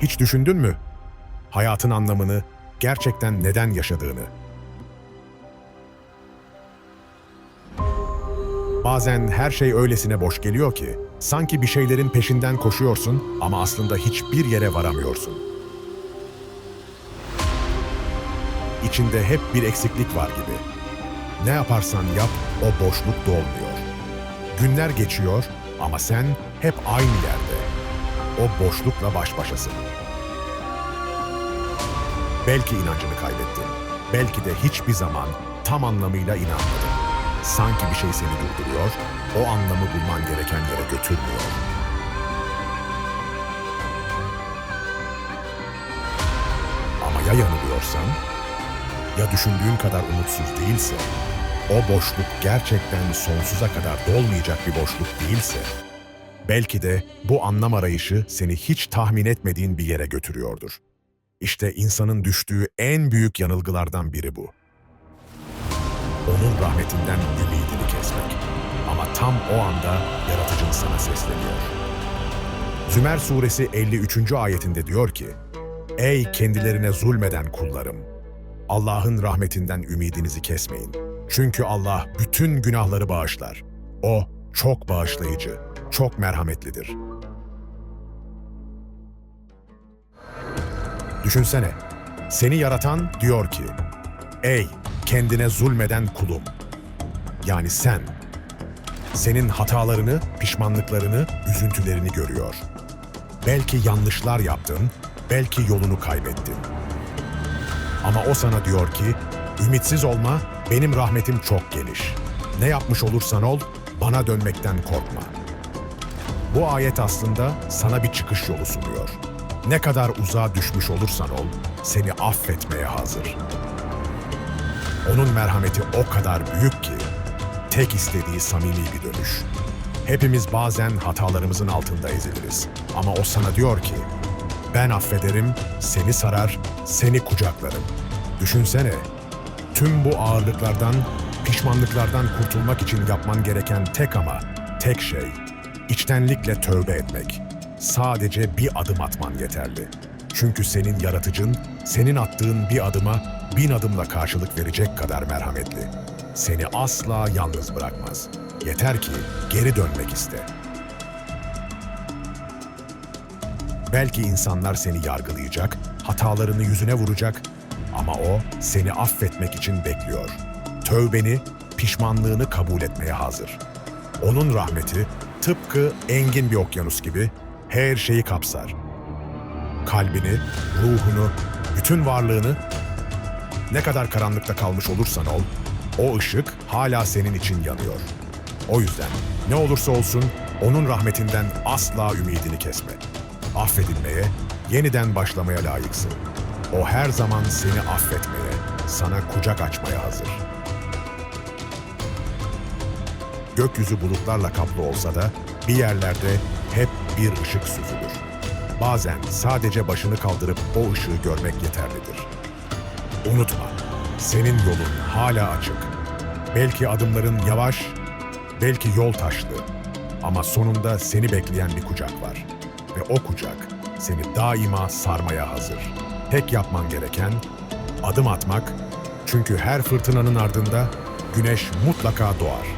Hiç düşündün mü? Hayatın anlamını, gerçekten neden yaşadığını. Bazen her şey öylesine boş geliyor ki, sanki bir şeylerin peşinden koşuyorsun ama aslında hiçbir yere varamıyorsun. İçinde hep bir eksiklik var gibi. Ne yaparsan yap, o boşluk dolmuyor. Günler geçiyor ama sen hep aynı yerde. O boşlukla baş başasın. Belki inancını kaybettin. Belki de hiçbir zaman tam anlamıyla inanmadın. Sanki bir şey seni durduruyor, o anlamı bulman gereken yere götürmüyor. Ama ya yanılıyorsan, ya düşündüğün kadar umutsuz değilse, o boşluk gerçekten sonsuza kadar dolmayacak bir boşluk değilse, belki de bu anlam arayışı seni hiç tahmin etmediğin bir yere götürüyordur. İşte insanın düştüğü en büyük yanılgılardan biri bu. Onun rahmetinden ümidini kesmek. Ama tam o anda yaratıcın sana sesleniyor. Zümer suresi 53. ayetinde diyor ki, Ey kendilerine zulmeden kullarım! Allah'ın rahmetinden ümidinizi kesmeyin. Çünkü Allah bütün günahları bağışlar. O çok bağışlayıcı, çok merhametlidir. Düşünsene, seni yaratan diyor ki, Ey kendine zulmeden kulum! Yani sen, senin hatalarını, pişmanlıklarını, üzüntülerini görüyor. Belki yanlışlar yaptın, belki yolunu kaybettin. Ama o sana diyor ki, ümitsiz olma, benim rahmetim çok geniş. Ne yapmış olursan ol, bana dönmekten korkma. Bu ayet aslında sana bir çıkış yolu sunuyor. Ne kadar uzağa düşmüş olursan ol, seni affetmeye hazır. Onun merhameti o kadar büyük ki, tek istediği samimi bir dönüş. Hepimiz bazen hatalarımızın altında eziliriz. Ama o sana diyor ki, ben affederim, seni sarar, seni kucaklarım. Düşünsene, tüm bu ağırlıklardan, pişmanlıklardan kurtulmak için yapman gereken tek ama tek şey, içtenlikle tövbe etmek. Sadece bir adım atman yeterli. Çünkü senin yaratıcın, senin attığın bir adıma bin adımla karşılık verecek kadar merhametli. Seni asla yalnız bırakmaz. Yeter ki geri dönmek iste. Belki insanlar seni yargılayacak, hatalarını yüzüne vuracak ama o seni affetmek için bekliyor. Tövbeni, pişmanlığını kabul etmeye hazır. Onun rahmeti tıpkı engin bir okyanus gibi her şeyi kapsar. Kalbini, ruhunu, bütün varlığını ne kadar karanlıkta kalmış olursan ol, o ışık hala senin için yanıyor. O yüzden ne olursa olsun onun rahmetinden asla ümidini kesme. Affedilmeye, yeniden başlamaya layıksın. O her zaman seni affetmeye, sana kucak açmaya hazır. Gökyüzü bulutlarla kaplı olsa da bir yerlerde hep bir ışık süzülür. Bazen sadece başını kaldırıp o ışığı görmek yeterlidir. Unutma, senin yolun hala açık. Belki adımların yavaş, belki yol taşlı. Ama sonunda seni bekleyen bir kucak var. Ve o kucak seni daima sarmaya hazır. Tek yapman gereken adım atmak. Çünkü her fırtınanın ardında güneş mutlaka doğar.